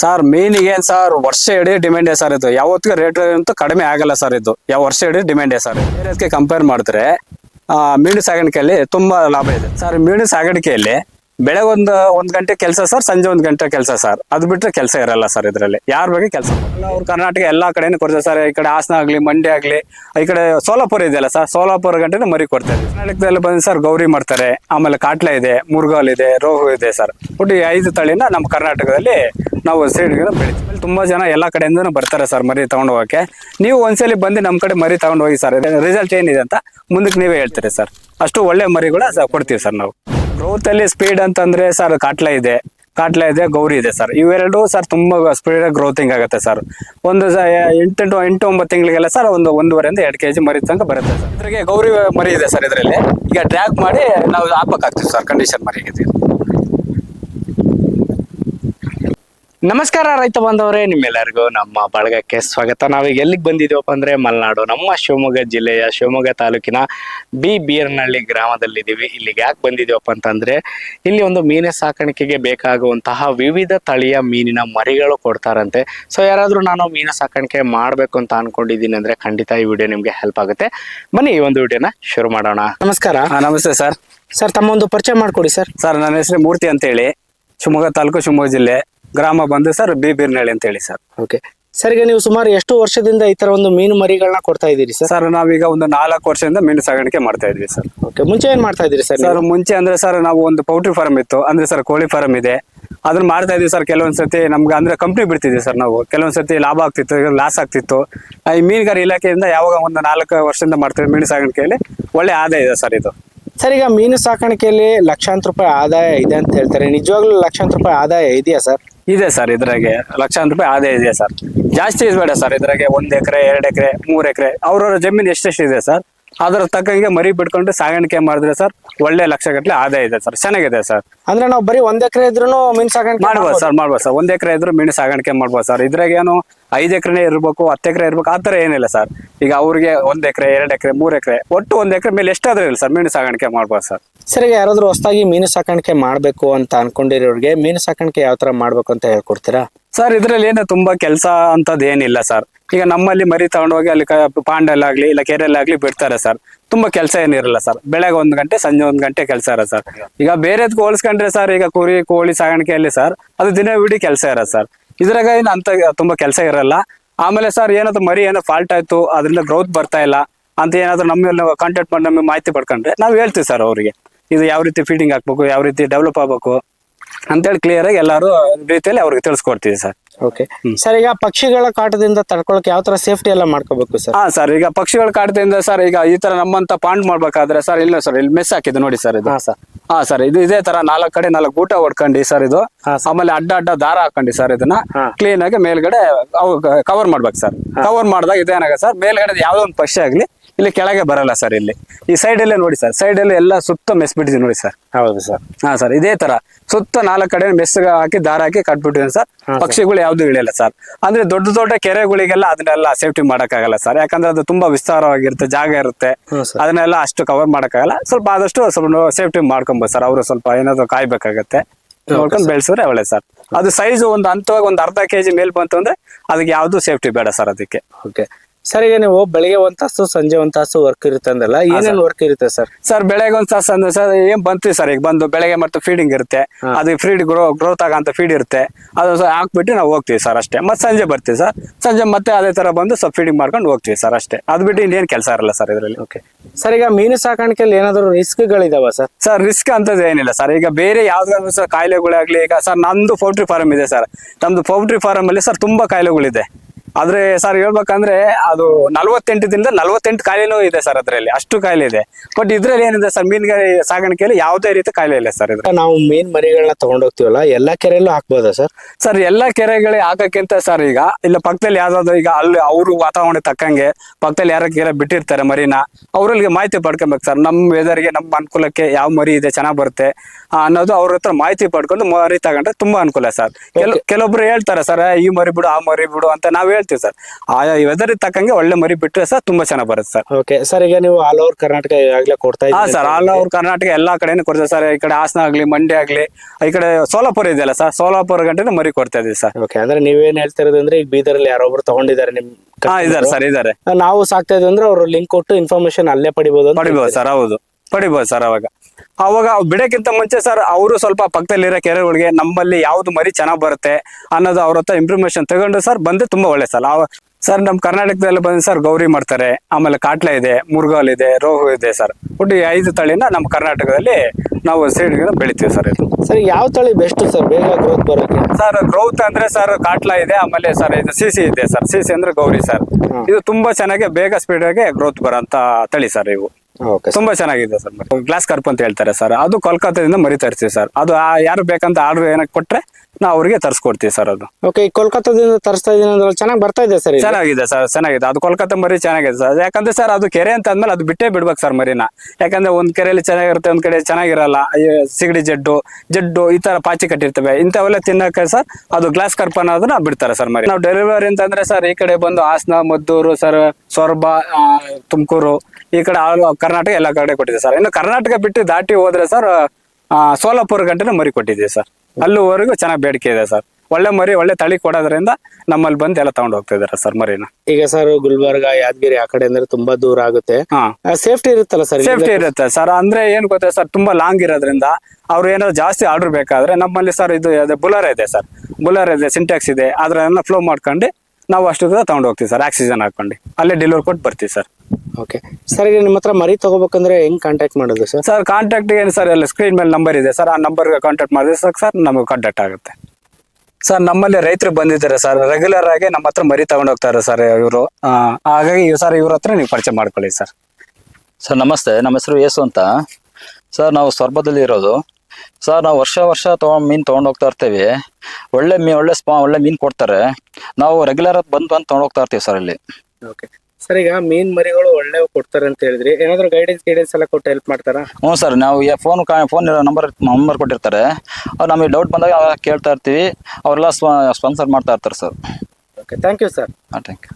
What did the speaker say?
Sir ಮೀನಿಗೆ sir ವರ್ಷ ಇಡೀ ಡಿಮ್ಯಾಂಡ್ ಸರ್ ಇದು. ಯಾವತ್ತಿಗೂ ರೇಟ್ ಅಂತೂ ಕಡಿಮೆ ಆಗಲ್ಲ ಸರ್ ಇದು. ಯಾವ ವರ್ಷ ಇಡೀ ಡಿಮ್ಯಾಂಡ್ ಸರ್ ಬೇರೆದಕ್ಕೆ ಕಂಪೇರ್ ಮಾಡಿದ್ರೆ ಮೀನು ಸಾಗಾಣಿಕೆಯಲ್ಲಿ ತುಂಬಾ ಲಾಭ ಇದೆ. ಸರ್ ಮೀನು ಸಾಗಾಣಿಕೆಯಲ್ಲಿ ಬೆಳಗ್ಗೆ ಒಂದು, ಒಂದ್ ಗಂಟೆ ಕೆಲಸ ಸರ್ ಸಂಜೆ ಒಂದ್ ಗಂಟೆ ಕೆಲಸ ಸರ್ ಅದು ಬಿಟ್ರೆ ಕೆಲಸ ಇರಲ್ಲ ಸರ್ ಇದರಲ್ಲಿ. ಯಾರ ಬಗ್ಗೆ ಕೆಲಸ ಅವ್ರು ಕರ್ನಾಟಕ ಎಲ್ಲಾ ಕಡೆನೂ ಕೊಡ್ತಾರೆ ಸರ್ ಈ ಕಡೆ ಹಾಸನ ಆಗ್ಲಿ, ಮಂಡ್ಯ ಆಗ್ಲಿ, ಈ ಕಡೆ ಸೋಲಾಪುರ ಇದೆಯಲ್ಲ ಸರ್ ಸೋಲಾಪುರ ಗಂಟೆ ಮರಿ ಕೊಡ್ತಾರೆ. ಕರ್ನಾಟಕದಲ್ಲಿ ಬಂದು ಸರ್ ಗೌರಿ ಮಾಡ್ತಾರೆ. ಆಮೇಲೆ ಕಾಟ್ಲ ಇದೆ, ಮುರುಗಾಲ್ ಇದೆ, ರೋಹು ಇದೆ ಸರ್ ಒಟ್ಟು ಐದು ತಳಿನ ನಮ್ಮ ಕರ್ನಾಟಕದಲ್ಲಿ ನಾವು ಸೈಡ್ಗೆ ಬೆಳಿತೀವಿ. ಅಲ್ಲಿ ತುಂಬಾ ಜನ ಎಲ್ಲ ಕಡೆಯಿಂದನೂ ಬರ್ತಾರೆ ಸರ್ ಮರಿ ತಗೊಂಡು ಹೋಗಕ್ಕೆ ನೀವು ಒಂದ್ಸಲಿ ಬಂದು ನಮ್ಮ ಕಡೆ ಮರಿ ತಗೊಂಡು ಹೋಗಿ ಸರ್ ರಿಸಲ್ಟ್ ಏನಿದೆ ಅಂತ ಮುಂದಕ್ಕೆ ನೀವೇ ಹೇಳ್ತೀರಿ ಸರ್. ಅಷ್ಟು ಒಳ್ಳೆ ಮರಿಗಳ ಕೊಡ್ತೀವಿ ಸರ್ ನಾವು. ಗ್ರೋತಲ್ಲಿ ಸ್ಪೀಡ್ ಅಂತಂದರೆ ಸರ್ ಕಾಟ್ಲ ಇದೆ. ಕಾಟ್ಲ ಇದೆ, ಗೌರಿ ಇದೆ ಸರ್. ಇವೆರಡು ಸರ್ ತುಂಬ ಸ್ಪೀಡಾಗಿ ಗ್ರೋತಿಂಗ್ ಆಗುತ್ತೆ ಸರ್. ಒಂದು ಸ- ಎಂಟು ಎಂಟು ಒಂಬತ್ತು ತಿಂಗಳಿಗೆಲ್ಲ ಸರ್ ಒಂದು ಒಂದೂವರೆಯಿಂದ ಎರಡು ಕೆಜಿ ಮರಿ ತನಕ ಬರುತ್ತೆ ಸರ್. ಇದ್ರಿಗೆ ಗೌರಿ ಮರಿ ಇದೆ ಸರ್ ಇದರಲ್ಲಿ. ಈಗ ಟ್ರ್ಯಾಕ್ ಮಾಡಿ ನಾವು ಹಾಕ್ಬೇಕಾಗ್ತೀವಿ ಸರ್ ಕಂಡೀಷನ್ ಮರಿಗೆ ನಮಸ್ಕಾರ ರೈತ ಬಾಂಧವರೇ ನಿಮ್ಮೆಲ್ಲರಿಗೂ ನಮ್ಮ ಬಳಗಕ್ಕೆ ಸ್ವಾಗತ. ನಾವೀಗ ಎಲ್ಲಿಗೆ ಬಂದಿದ್ದೀವಪ್ಪ ಅಂದ್ರೆ ಮಲೆನಾಡು ನಮ್ಮ ಶಿವಮೊಗ್ಗ ಜಿಲ್ಲೆಯ ಶಿವಮೊಗ್ಗ ತಾಲೂಕಿನ ಬಿ ಬೀರನಹಳ್ಳಿ ಗ್ರಾಮದಲ್ಲಿದ್ದೀವಿ. ಇಲ್ಲಿಗೆ ಯಾಕೆ ಬಂದಿದ್ದೀವಪ್ಪ ಅಂತಂದ್ರೆ ಇಲ್ಲಿ ಒಂದು ಮೀನು ಸಾಕಾಣಿಕೆಗೆ ಬೇಕಾಗುವಂತಹ ವಿವಿಧ ತಳಿಯ ಮೀನಿನ ಮರಿಗಳು ಕೊಡ್ತಾರಂತೆ. ಸೊ ಯಾರಾದರೂ ನಾನು ಮೀನು ಸಾಕಾಣಿಕೆ ಮಾಡಬೇಕು ಅಂತ ಅನ್ಕೊಂಡಿದ್ದೀನಿ ಅಂದ್ರೆ ಖಂಡಿತ ಈ ವಿಡಿಯೋ ನಿಮ್ಗೆ ಹೆಲ್ಪ್ ಆಗುತ್ತೆ. ಬನ್ನಿ ಈ ಒಂದು ವಿಡಿಯೋನ ಶುರು ಮಾಡೋಣ. ನಮಸ್ಕಾರ. ನಮಸ್ತೆ ಸರ್. ಸರ್ ತಮ್ಮ ಒಂದು ಪರಿಚಯ ಮಾಡ್ಕೊಡಿ ಸರ್. ಸರ್ ನನ್ನ ಹೆಸರು ಮೂರ್ತಿ ಅಂತೇಳಿ. ಶಿವಮೊಗ್ಗ ತಾಲೂಕು ಶಿವಮೊಗ್ಗ ಜಿಲ್ಲೆ. ಗ್ರಾಮ ಬಂದು ಸರ್ ಬಿ ಅಂತ ಹೇಳಿ ಸರ್. ಓಕೆ ಸರ್ ಈಗ ನೀವು ಸುಮಾರು ಎಷ್ಟು ವರ್ಷದಿಂದ ಈ ತರ ಒಂದು ಮೀನು ಮರಿಗಳನ್ನ ಕೊಡ್ತಾ ಇದ್ದೀರಿ ಸರ್ ಸರ್ ನಾವೀಗ ಒಂದು ನಾಲ್ಕು ವರ್ಷದಿಂದ ಮೀನು ಸಾಗಾಣಿಕೆ ಮಾಡ್ತಾ ಇದ್ವಿ ಸರ್. ಓಕೆ ಮುಂಚೆ ಏನ್ ಮಾಡ್ತಾ ಇದ್ದೀರಿ ಸರ್ ಸರ್ ಮುಂಚೆ ಅಂದ್ರೆ ಸರ್ ನಾವು ಒಂದು ಪೌಲ್ಟ್ರಿ ಫಾರ್ಮ್ ಇತ್ತು. ಅಂದ್ರೆ ಸರ್ ಕೋಳಿ ಫಾರ್ಮ್ ಇದೆ. ಅದನ್ನ ಮಾಡ್ತಾ ಇದ್ವಿ ಸರ್ ಕೆಲವೊಂದ್ಸತಿ ನಮ್ಗೆ ಅಂದ್ರೆ ಕಂಪ್ನಿ ಬಿಡ್ತಿದ್ವಿ ಸರ್ ನಾವು. ಕೆಲವೊಂದ್ಸತಿ ಲಾಭ ಆಗ್ತಿತ್ತು ಲಾಸ್ ಆಗ್ತಿತ್ತು. ಈ ಮೀನುಗಾರ ಇಲಾಖೆಯಿಂದ ಯಾವಾಗ ಒಂದು ನಾಲ್ಕು ವರ್ಷದಿಂದ ಮಾಡ್ತೀವಿ ಮೀನು ಸಾಗಾಣಿಕೆಯಲ್ಲಿ. ಒಳ್ಳೆ ಆದಾಯ ಇದೆ ಸರ್ ಇದು. ಸರ್, ಈಗ ಮೀನು ಸಾಕಾಣಿಕೆಯಲ್ಲಿ ಲಕ್ಷಾಂತರ ರೂಪಾಯಿ ಆದಾಯ ಇದೆ ಅಂತ ಹೇಳ್ತಾರೆ. ನಿಜವಾಗ್ಲೂ ಲಕ್ಷಾಂತರ ರೂಪಾಯಿ ಆದಾಯ ಇದೆಯಾ ಸರ್? ಇದೆ ಸರ್, ಇದ್ರಾಗೆ ಲಕ್ಷಾಂತರ ರೂಪಾಯಿ ಆದಾಯ ಇದೆ ಸರ್? ಜಾಸ್ತಿ ಬೇಡ ಸರ್, ಇದ್ರಾಗೆ ಒಂದ್ ಎಕರೆ, ಎರಡು ಎಕರೆ, ಮೂರ್ ಎಕರೆ, ಅವ್ರವ್ರ ಜಮೀನು ಎಷ್ಟೆಷ್ಟು ಇದೆ ಸರ್? ಅದ್ರ ತಕ್ಕಂಗೆ ಮರಿ ಬಿಟ್ಕೊಂಡು ಸಾಗಾಣಿಕೆ ಮಾಡಿದ್ರೆ ಸರ್ ಒಳ್ಳೆ ಲಕ್ಷ ಗಟ್ಟಲೆ ಆದಾಯ ಇದೆ ಸರ್. ಚೆನ್ನಾಗಿದೆ ಸರ್. ಅಂದ್ರೆ ನಾವು ಬರೀ ಒಂದ್ ಎಕರೆ ಇದ್ರೂ ಮೀನು ಸಾಗಾಣಿಕೆ ಮಾಡ್ಬೋದು ಸರ್ ಮಾಡ್ಬೋದು ಸರ್. ಒಂದ್ ಎಕರೆ ಇದ್ರೂ ಮೀನು ಸಾಗಾಣಿಕೆ ಮಾಡ್ಬೋದು ಸರ್. ಇದ್ರಾಗ ಏನು ಐದ್ ಎಕರೆನೇ ಇರ್ಬೇಕು ಹತ್ತು ಎಕರೆ ಇರ್ಬೇಕು ಆ ಥರ ಏನಿಲ್ಲ ಸರ್. ಈಗ ಅವ್ರಿಗೆ ಒಂದ್ ಎಕರೆ ಎರಡ್ ಎಕರೆ ಮೂರ್ ಎಕರೆ ಒಟ್ಟು ಒಂದ್ ಎಕರೆ ಮೇಲೆ ಎಷ್ಟಾದ್ರೂ ಇಲ್ಲ ಸರ್ ಮೀನು ಸಾಗಾಣಿಕೆ ಮಾಡ್ಬೋದು ಸರ್. ಸರ್ ಈಗ ಯಾರಾದ್ರೂ ಹೊಸದಾಗಿ ಮೀನು ಸಾಕಾಣಿಕೆ ಮಾಡ್ಬೇಕು ಅಂತ ಅನ್ಕೊಂಡಿರೋರಿಗೆ ಮೀನು ಸಾಕಾಣಿಕೆ ಯಾವ ತರ ಮಾಡ್ಬೇಕು ಅಂತ ಹೇಳ್ಕೊಡ್ತೀರಾ? ಸರ್ ಇದ್ರಲ್ಲಿ ಏನು ತುಂಬಾ ಕೆಲಸ ಅಂತದ್ ಏನಿಲ್ಲ ಸರ್ ಈಗ ನಮ್ಮಲ್ಲಿ ಮರಿ ತಗೊಂಡೋಗಿ ಅಲ್ಲಿ ಪಾಂಡಲ್ ಆಗ್ಲಿ ಇಲ್ಲ ಕೆರೆಯಲ್ಲಾಗ್ಲಿ ಬಿಡ್ತಾರೆ ಸರ್ ತುಂಬಾ ಕೆಲಸ ಏನಿರಲ್ಲ ಸರ್ ಬೆಳಗ್ಗೆ ಒಂದ್ ಗಂಟೆ, ಸಂಜೆ ಒಂದ್ ಗಂಟೆ ಕೆಲಸ ಇರ ಸರ್ ಈಗ ಬೇರೆದ್ ಹೋಲಿಸ್ಕೊಂಡ್ರೆ ಸರ್ ಈಗ ಕುರಿ, ಕೋಳಿ ಸಾಗಾಣಿಕೆಯಲ್ಲಿ ಸರ್ ಅದು ದಿನವಿಡೀ ಕೆಲಸ ಇರತ್ತೆ ಸರ್ ಇದ್ರಾಗ ಏನು ಅಂತ ತುಂಬಾ ಕೆಲಸ ಇರಲ್ಲ. ಆಮೇಲೆ ಸರ್ ಏನಾದ್ರು ಮರಿ ಏನೋ ಫಾಲ್ಟ್ ಆಯ್ತು, ಅದರಿಂದ ಗ್ರೋತ್ ಬರ್ತಾ ಇಲ್ಲ ಅಂತ ಏನಾದ್ರು ನಮ್ಮಲ್ಲಿ ಕಾಂಟ್ಯಾಕ್ಟ್ ಮಾಡಿ ನಮಗೆ ಮಾಹಿತಿ ಪಡ್ಕೊಂಡ್ರೆ ನಾವು ಹೇಳ್ತೀವಿ ಸರ್ ಅವರಿಗೆ. ಇದು ಯಾವ ರೀತಿ ಫೀಡಿಂಗ್ ಹಾಕ್ಬೇಕು ಯಾವ ರೀತಿ ಡೆವಲಪ್ ಆಗ್ಬೇಕು ಅಂತೇಳಿ ಕ್ಲಿಯರ್ ಆಗಿ ಎಲ್ಲಾರು ರೀತಿಯಲ್ಲಿ ಅವ್ರಿಗೆ ತಿಳಿಸ್ಕೊಡ್ತೀವಿ ಸರ್. ಓಕೆ ಸರ್ ಈಗ ಪಕ್ಷಿಗಳ ಕಾಟದಿಂದ ತಡ್ಕೊಳಕ್ಕೆ ಯಾವ ತರ ಸೇಫ್ಟಿ ಎಲ್ಲ ಮಾಡ್ಕೋಬೇಕು ಸರ್ ಹಾ ಸರ್ ಈಗ ಪಕ್ಷಿಗಳ ಕಾಟದಿಂದ ಸರ್ ಈಗ ಈ ತರ ನಮ್ಮಂತ ಪಾಂಡ್ ಮಾಡ್ಬೇಕಾದ್ರೆ ಸರ್ ಇಲ್ಲ ಸರ್ ಇಲ್ಲಿ ಮೆಸ್ ಹಾಕಿದ್ದು ನೋಡಿ ಸರ್ ಇದು. ಹಾ ಸರ್ ಹಾ ಸರ್ ಇದು ಇದೇ ತರ ನಾಲ್ಕು ಕಡೆ ನಾಲ್ಕು ಗೂಟ ಹೊಡ್ಕೊಂಡು ಸರ್ ಇದು. ಆಮೇಲೆ ಅಡ್ಡ ಅಡ್ಡ ದಾರ ಹಾಕೊಂಡು ಸರ್ ಇದನ್ನ. ಕ್ಲೀನ್ ಆಗಿ ಮೇಲ್ಗಡೆ ಅವು ಕವರ್ ಮಾಡ್ಬೇಕು ಸರ್ ಕವರ್ ಮಾಡಿದಾಗ ಇದೇನಾಗ ಸರ್ ಮೇಲ್ಗಡೆ ಯಾವ್ದೋ ಒಂದು ಪಕ್ಷಿ ಆಗ್ಲಿ ಇಲ್ಲಿ ಕೆಳಗೆ ಬರಲ್ಲ ಸರ್ ಇಲ್ಲಿ. ಈ ಸೈಡ್ ಅಲ್ಲೇ ನೋಡಿ ಸರ್ ಸೈಡ್ ಅಲ್ಲಿ ಎಲ್ಲ ಸುತ್ತ ಮೆಸ್ ನೋಡಿ ಸರ್ ಹೌದು ಸರ್ ಹಾ ಸರ್ ಇದೇ ತರ. ಸುತ್ತ ನಾಲ್ಕು ಕಡೆ ಮೆಸ್ ಹಾಕಿ ದಾರ ಹಾಕಿ ಕಟ್ಬಿಟ್ಟಿದ್ದೀನಿ ಸರ್ ಪಕ್ಷಿಗಳು ಯಾವ್ದು ಇಳಿಯಲ್ಲ ಸರ್ ಅಂದ್ರೆ ದೊಡ್ಡ ದೊಡ್ಡ ಕೆರೆಗಳಿಗೆಲ್ಲ ಅದನ್ನೆಲ್ಲ ಸೇಫ್ಟಿ ಮಾಡಕ್ಕಾಗಲ್ಲ ಸರ್ ಯಾಕಂದ್ರೆ ಅದು ತುಂಬಾ ವಿಸ್ತಾರವಾಗಿರುತ್ತೆ ಜಾಗ ಇರುತ್ತೆ. ಅದನ್ನೆಲ್ಲ ಅಷ್ಟು ಕವರ್ ಮಾಡಕ್ಕಾಗಲ್ಲ. ಸ್ವಲ್ಪ ಆದಷ್ಟು ಸ್ವಲ್ಪ ಸೇಫ್ಟಿ ಮಾಡ್ಕೊಬೋದು ಸರ್ ಅವರು ಸ್ವಲ್ಪ ಏನಾದ್ರು ಕಾಯ್ಬೇಕಾಗತ್ತೆ. ನೋಡ್ಕೊಂಡು ಬೆಳೆಸಿದ್ರೆ ಒಳ್ಳೆ ಸರ್ ಅದು ಸೈಜ್ ಒಂದು ಹಂತವಾಗಿ ಒಂದು ಅರ್ಧ ಕೆಜಿ ಮೇಲ್ ಬಂತು ಅಂದ್ರೆ ಅದಕ್ಕೆ ಯಾವ್ದು ಸೇಫ್ಟಿ ಬೇಡ ಸರ್ ಅದಕ್ಕೆ. ಓಕೆ ಸರ್ ಈಗ ನೀವು ಬೆಳಿಗ್ಗೆ ಒಂದ್ ತಾಸು ಸಂಜೆ ಒಂದ್ ತಾಸು ವರ್ಕ್ ಇರುತ್ತೆ ಅಂದಲ್ಲ ಏನೇನ್ ವರ್ಕ್ ಇರುತ್ತೆ ಸರ್ ಸರ್ ಬೆಳಗ್ಗೆ ಒಂದ್ ತಾಸು ಅಂದ್ರೆ ಸರ್ ಏನ್ ಬಂತೀವಿ ಸರ್ ಈಗ ಬಂದು ಬೆಳಗ್ಗೆ ಮತ್ತೆ ಫೀಡಿಂಗ್ ಇರುತ್ತೆ. ಅದು ಫೀಡ್ ಗ್ರೋ ಗ್ರೋತ್ ಆಗಂತ ಫೀಡ್ ಇರುತ್ತೆ. ಅದು ಸ- ಹಾಕ್ಬಿಟ್ಟು ನಾವು ಹೋಗ್ತೀವಿ ಸರ್ ಅಷ್ಟೇ. ಮತ್ತೆ ಸಂಜೆ ಬರ್ತೀವಿ ಸರ್ ಸಂಜೆ ಮತ್ತೆ ಅದೇ ತರ ಬಂದು ಸ್ವಲ್ಪ ಫೀಡಿಂಗ್ ಮಾಡ್ಕೊಂಡು ಹೋಗ್ತೀವಿ ಸರ್ ಅಷ್ಟೇ. ಅದ್ ಬಿಟ್ಟು ಇನ್ನೇನ್ ಕೆಲಸ ಇರಲ್ಲ ಸರ್ ಇದರಲ್ಲಿ. ಓಕೆ ಸರ್ ಈಗ ಮೀನು ಸಾಕಾಣಿಕೆಯಲ್ಲಿ ಏನಾದ್ರು ರಿಸ್ಕ್ಗಳಿದಾವ ಸರ್ ಸರ್ ರಿಸ್ಕ್ ಅಂತದ್ದು ಏನಿಲ್ಲ ಸರ್ ಈಗ ಬೇರೆ ಯಾವ್ದಾದ್ರು ಸರ್ ಕಾಯಿಲೆಗಳಾಗ್ಲಿ ಈಗ ಸರ್ ನಮ್ದು ಪೌಲ್ಟ್ರಿ ಫಾರ್ಮ್ ಇದೆ ಸರ್ ನಮ್ದು ಪೌಲ್ಟ್ರಿ ಫಾರ್ಮ್ ಅಲ್ಲಿ ಸರ್ ತುಂಬಾ ಕಾಯಿಲೆಗಳಿದೆ. ಆದ್ರೆ ಸರ್ ಹೇಳ್ಬೇಕಂದ್ರೆ ಅದು ನಲ್ವತ್ತೆಂಟು ದಿನದ ನಲವತ್ತೆಂಟು ಕಾಯಿಲೆನೂ ಇದೆ ಸರ್ ಅದರಲ್ಲಿ. ಅಷ್ಟು ಕಾಯಿಲೆ ಇದೆ. ಬಟ್ ಇದ್ರಲ್ಲಿ ಏನಿದೆ ಸರ್ ಮೀನುಗಾರಿ ಸಾಗಾಣಿಕೆಯಲ್ಲಿ ಯಾವುದೇ ರೀತಿ ಕಾಯಿಲೆ ಇಲ್ಲ ಸರ್ ಇದ್ರ ನಾವು ಮೀನ್ ಮರಿಗಳನ್ನ ತಗೊಂಡೋಗ್ತೀವಲ್ಲ ಎಲ್ಲಾ ಕೆರೆಯಲ್ಲೂ ಹಾಕ್ಬೋದಾ ಸರ್ ಸರ್ ಎಲ್ಲಾ ಕೆರೆಗಳಿಗೆ ಹಾಕಕ್ಕಿಂತ ಸರ್ ಈಗ ಇಲ್ಲ ಪಕ್ಕದಲ್ಲಿ ಯಾವ್ದಾದ್ರು ಈಗ ಅಲ್ಲಿ ಅವರು ವಾತಾವರಣ ತಕ್ಕಂಗೆ ಪಕ್ಕದಲ್ಲಿ ಯಾರ ಕೆರೆ ಬಿಟ್ಟಿರ್ತಾರೆ ಮರಿನ ಅವ್ರಲ್ಲಿ ಮಾಹಿತಿ ಪಡ್ಕೊಬೇಕು ಸರ್ ನಮ್ಮ ವೆದರ್ಗೆ ನಮ್ಮ ಅನುಕೂಲಕ್ಕೆ ಯಾವ ಮರಿ ಇದೆ ಚೆನ್ನಾಗ್ ಬರುತ್ತೆ ಆ, ಅನ್ನೋದು ಅವ್ರ ಹತ್ರ ಮಾಹಿತಿ ಪಡ್ಕೊಂಡು ಮರಿ ತಗೊಂಡ್ರೆ ತುಂಬಾ ಅನುಕೂಲ ಸರ್ ಕೆಲ ಕೆಲವೊಬ್ರು ಹೇಳ್ತಾರೆ ಸರ್ ಈ ಮರಿ ಬಿಡು ಆ ಮರಿ ಬಿಡು ಅಂತ ನಾವ್ ಹೇಳ್ತೀವಿ. ಹೇಳ್ತೀವಿ ಸರ್. ಆಯಾ ವೆದರ್ ತಕ್ಕಂಗೆ ಒಳ್ಳೆ ಮರಿ ಬಿಟ್ಟರೆ ಸರ್ ತುಂಬಾ ಚೆನ್ನಾಗಿ ಬರುತ್ತೆ ಸರ್. ಓಕೆ ಸರ್ ಈಗ ನೀವು ಆಲ್ ಓವರ್ ಕರ್ನಾಟಕ ಈಗಾಗಲೇ ಕೊಡ್ತಾ ಹಾ ಇದ್ದೀರಿ ಸರ್ ಆಲ್ ಓವರ್ ಕರ್ನಾಟಕ ಎಲ್ಲಾ ಕಡೆನೂ ಕೊಡ್ತೀವಿ ಸರ್. ಈ ಕಡೆ ಹಾಸನ ಆಗ್ಲಿ ಮಂಡ್ಯ ಆಗ್ಲಿ ಈ ಕಡೆ ಸೋಲಾಪುರ ಇದೆಯಲ್ಲ ಸರ್ ಸೋಲಾಪುರ ಗಂಟೆ ಮರಿ ಕೊಡ್ತಾ ಇದೀವಿ ಸರ್. ಓಕೆ ಅಂದ್ರೆ ನೀವೇನ್ ಹೇಳ್ತಾ ಇರೋದಂದ್ರೆ ಈಗ ಬೀದರಲ್ಲಿ ಯಾರೊಬ್ರು ತಗೊಂಡಿದ್ದಾರೆ ನಿಮ್ ಹಾ ಇದಾರೆ ಸರ್ ಇದಾರೆ. ನಾವು ಸಾಕ್ತಾ ಇದ್ವಿ ಅಂದ್ರೆ ಅವರು ಲಿಂಕ್ ಕೊಟ್ಟು ಇನ್ಫಾರ್ಮೇಶನ್ ಅಲ್ಲೇ ಪಡಿಬಹುದು ಅಂತ ಪಡಿಬೋದು ಸರ್ ಹೌದು. ಪಡಿಬೋದು ಸರ್ ಅವಾಗ. ಅವಾಗ ಅವ್ ಬಿಡಕ್ಕಿಂತ ಮುಂಚೆ ಸರ್ ಅವರು ಸ್ವಲ್ಪ ಪಕ್ಕದಲ್ಲಿರೋ ಕೆರೆಗಳಿಗೆ ನಮ್ಮಲ್ಲಿ ಯಾವ್ದು ಮರಿ ಚೆನ್ನಾಗ್ ಬರುತ್ತೆ ಅನ್ನೋದು ಅವ್ರ ಹತ್ರ ಇನ್ಫಾರ್ಮೇಶನ್ ತಗೊಂಡು ಸರ್ ಬಂದು ತುಂಬಾ ಒಳ್ಳೆ ಸರ್. ಅವ ಸರ್ ನಮ್ಮ ಕರ್ನಾಟಕದಲ್ಲಿ ಬಂದು ಸರ್ ಗೌರಿ ಮಾಡ್ತಾರೆ. ಆಮೇಲೆ ಕಾಟ್ಲ ಇದೆ ಮುರುಗಾಲ್ ಇದೆ ರೋಹು ಇದೆ ಸರ್. ಒಟ್ಟು ಈ ಐದು ತಳಿನ ನಮ್ಮ ಕರ್ನಾಟಕದಲ್ಲಿ ನಾವು ಸೀಡ್ಗಳನ್ನ ಬೆಳಿತೀವಿ ಸರ್ ಇದು. ಸರ್ ಯಾವ ತಳಿ ಬೆಸ್ಟ್ ಸರ್? ಬೇಗ ಗ್ರೋತ್ ಬರೋಕೆ ಸರ್ ಗ್ರೋತ್ ಅಂದ್ರೆ ಸರ್ ಕಾಟ್ಲ ಇದೆ ಆಮೇಲೆ ಸರ್ ಇದು ಸಿಸಿ ಇದೆ ಸರ್. ಸಿಸಿ ಅಂದ್ರೆ ಗೌರಿ ಸರ್. ಇದು ತುಂಬಾ ಚೆನ್ನಾಗಿ ಬೇಗ ಸ್ಪೀಡ್ ಆಗಿ ಗ್ರೋತ್ ಬರೋಂತ ತಳಿ ಸರ್ ಇವು. ತುಂಬಾ ಚೆನ್ನಾಗಿದೆ ಸರ್. ಗ್ಲಾಸ್ ಕರ್ಪ್ ಅಂತ ಹೇಳ್ತಾರೆ ಸರ್. ಅದು ಕೋಲ್ಕತ್ತಾದಿಂದ ಮರಿ ಸರ್. ಅದು ಯಾರು ಬೇಕಂತ ಆರ್ಡರ್ ಏನಕ್ಕೆ ಕೊಟ್ರೆ ನಾವು ಅವ್ರಿಗೆ ತರಿಸ್ಕೊಡ್ತೀವಿ ಸರ್ ಅದು. ಓಕೆ ಈ ಕೋಲ್ಕತ್ತಾದಿಂದ ತರಿಸ್ತಾ ಇದೀನಿ ಅಂದ್ರೆ ಚೆನ್ನಾಗಿ ಬರ್ತಾ ಇದೆ ಸರ್ ಚೆನ್ನಾಗಿದೆ ಸರ್ ಚೆನ್ನಾಗಿದೆ. ಅದು ಕೋಲ್ಕತ್ತಾ ಮರಿ ಚೆನ್ನಾಗಿದೆ ಸರ್. ಯಾಕಂದ್ರೆ ಸರ್ ಅದು ಕೆರೆ ಅಂತ ಅಂದ್ಮೇಲೆ ಅದು ಬಿಟ್ಟೇ ಬಿಡ್ಬೇಕು ಸರ್ ಮರಿನ. ಯಾಕಂದ್ರೆ ಒಂದ್ ಕೆರೆಯಲ್ಲಿ ಚೆನ್ನಾಗಿರುತ್ತೆ ಒಂದ್ ಕಡೆ ಚೆನ್ನಾಗಿರಲ್ಲ. ಸಿಗಡಿ ಜಡ್ಡು ಜಡ್ಡು ಈ ತರ ಪಾಚಿ ಕಟ್ಟಿರ್ತವೆ. ಇಂಥವೆಲ್ಲ ತಿನ್ನಕ್ಕೆ ಸರ್ ಅದು ಗ್ಲಾಸ್ ಕರ್ಪ್ ಅನ್ನೋದನ್ನ ಬಿಡ್ತಾರೆ ಸರ್ ಮರಿ. ನಾವು ಡೆಲಿವರಿ ಅಂತಂದ್ರೆ ಸರ್ ಈ ಕಡೆ ಬಂದು ಹಾಸನ ಮದ್ದೂರು ಸರ್ ಸೊರಬ ತುಮಕೂರು ಈ ಕಡೆ ಆಲ್ ಕರ್ನಾಟಕ ಎಲ್ಲ ಕಡೆ ಕೊಟ್ಟಿದೆ ಸರ್. ಇನ್ನು ಕರ್ನಾಟಕ ಬಿಟ್ಟು ದಾಟಿ ಹೋದ್ರೆ ಸರ್ ಸೋಲಾಪುರ ಗಂಟೆನೂ ಮರಿ ಕೊಟ್ಟಿದ್ದೀವಿ ಸರ್. ಅಲ್ಲಿವರೆಗೂ ಚೆನ್ನಾಗಿ ಬೇಡಿಕೆ ಇದೆ ಸರ್. ಒಳ್ಳೆ ಮರಿ ಒಳ್ಳೆ ತಳಿ ಕೊಡೋದ್ರಿಂದ ನಮ್ಮಲ್ಲಿ ಬಂದು ಎಲ್ಲ ತಗೊಂಡು ಹೋಗ್ತಾ ಇದಾರೆ ಸರ್ ಮರಿನ. ಈಗ ಸರ್ ಗುಲ್ಬರ್ಗ ಯಾದಗಿರಿ ಆ ಕಡೆ ಅಂದ್ರೆ ತುಂಬಾ ದೂರ ಆಗುತ್ತೆ. ಹಾ. ಸೇಫ್ಟಿ ಇರುತ್ತಲ್ಲ ಸರ್ ಸೇಫ್ಟಿ ಇರುತ್ತೆ ಸರ್. ಅಂದ್ರೆ ಏನ್ ಗೊತ್ತಾ ಸರ್ ತುಂಬಾ ಲಾಂಗ್ ಇರೋದ್ರಿಂದ ಅವ್ರು ಏನಾದ್ರು ಜಾಸ್ತಿ ಆರ್ಡರ್ ಬೇಕಾದ್ರೆ ನಮ್ಮಲ್ಲಿ ಸರ್ ಇದು ಬುಲರ್ ಇದೆ ಸರ್. ಬುಲರ್ ಇದೆ ಸಿಂಟ್ಯಾಕ್ಸ್ ಇದೆ. ಅದ್ರನ್ನ ಫ್ಲೋ ಮಾಡ್ಕೊಂಡು ನಾವು ಅಷ್ಟು ದೂರ ತಗೊಂಡು ಹೋಗ್ತೀವಿ ಸರ್ ಆಕ್ಸಿಜನ್ ಹಾಕೊಂಡು ಅಲ್ಲೇ ಡೆಲಿವರಿ ಕೊಟ್ಟು ಬರ್ತೀವಿ ಸರ್. ಓಕೆ ಸರ್ ಈಗ ನಿಮ್ಮ ಹತ್ರ ಮರಿ ತಗೋಬೇಕಂದ್ರೆ ಹೆಂಗ್ ಕಾಂಟ್ಯಾಕ್ಟ್ ಮಾಡೋದು ಸರ್? ಸರ್ ಕಾಂಟ್ಯಾಕ್ಟ್ ಏನು ಸರ್ ಎಲ್ಲ ಸ್ಕ್ರೀನ್ ಮೇಲೆ ನಂಬರ್ ಇದೆ ಸರ್ ಆ ನಂಬರ್ಗೆ ಕಾಂಟ್ಯಾಕ್ಟ್ ಮಾಡಿದ್ರೆ ಸರ್ ಸರ್ ನಮಗೆ ಕಾಂಟ್ಯಾಕ್ಟ್ ಆಗುತ್ತೆ. ಸರ್ ನಮ್ಮಲ್ಲಿ ರೈತರು ಬಂದಿದ್ದಾರೆ ಸರ್ ರೆಗ್ಯುಲರ್ ಆಗಿ ನಮ್ಮ ಹತ್ರ ಮರಿ ತಗೊಂಡು ಹೋಗ್ತಾರೆ ಸರ್ ಇವರು. ಹಾಗಾಗಿ ಸರ್ ಇವ್ರ ಹತ್ರ ನೀವು ಪರಿಚಯ ಮಾಡ್ಕೊಳ್ಳಿ ಸರ್. ಸರ್ ನಮಸ್ತೆ ನಮ್ಮ ಹೆಸರು ಯೇಸು ಅಂತ. ಸರ್ ನಾವು ಸ್ವರ್ಬದಲ್ಲಿ ಇರೋದು. ಸರ್ ನಾವು ವರ್ಷ ವರ್ಷ ತೊಗೊಂಡ್ ಮೀನು ತೊಗೊಂಡು ಹೋಗ್ತಾ ಇರ್ತೀವಿ. ಒಳ್ಳೆ ಮೀ ಒಳ್ಳೆ ಸ್ಪಾ ಒಳ್ಳೆ ಮೀನು ಕೊಡ್ತಾರೆ. ನಾವು ರೆಗ್ಯುಲರ್ ಬಂದು ಬಂದು ತೊಗೊಂಡು ಹೋಗ್ತಾ ಇರ್ತೀವಿ ಸರ್ ಇಲ್ಲಿ ಓಕೆ. ಸರ್ ಈಗ ಮೀನ್ ಮರಿಗಳು ಒಳ್ಳೆ ಕೊಡ್ತಾರೆ ಅಂತ ಹೇಳಿದ್ರಿ. ಏನಾದ್ರು ಗೈಡೆನ್ಸ್ ಗೈಡೆನ್ಸ್ ಎಲ್ಲ ಕೊಟ್ಟು ಹೆಲ್ಪ್ ಮಾಡ್ತಾರಾ? ಹ್ಞೂ ಸರ್ ನಾವು ಫೋನ್ ಫೋನ್ ನಂಬರ್ ನಂಬರ್ ಕೊಟ್ಟಿರ್ತಾರೆ. ಅವ್ರು ನಮಗೆ ಡೌಟ್ ಬಂದಾಗ ಅವಾಗ ಕೇಳ್ತಾ ಇರ್ತೀವಿ. ಅವರೆಲ್ಲ ಸ್ಪಾನ್ಸರ್ ಮಾಡ್ತಾ ಇರ್ತಾರೆ sir. Okay thank you sir ಹಾಂ ಥ್ಯಾಂಕ್ ಯು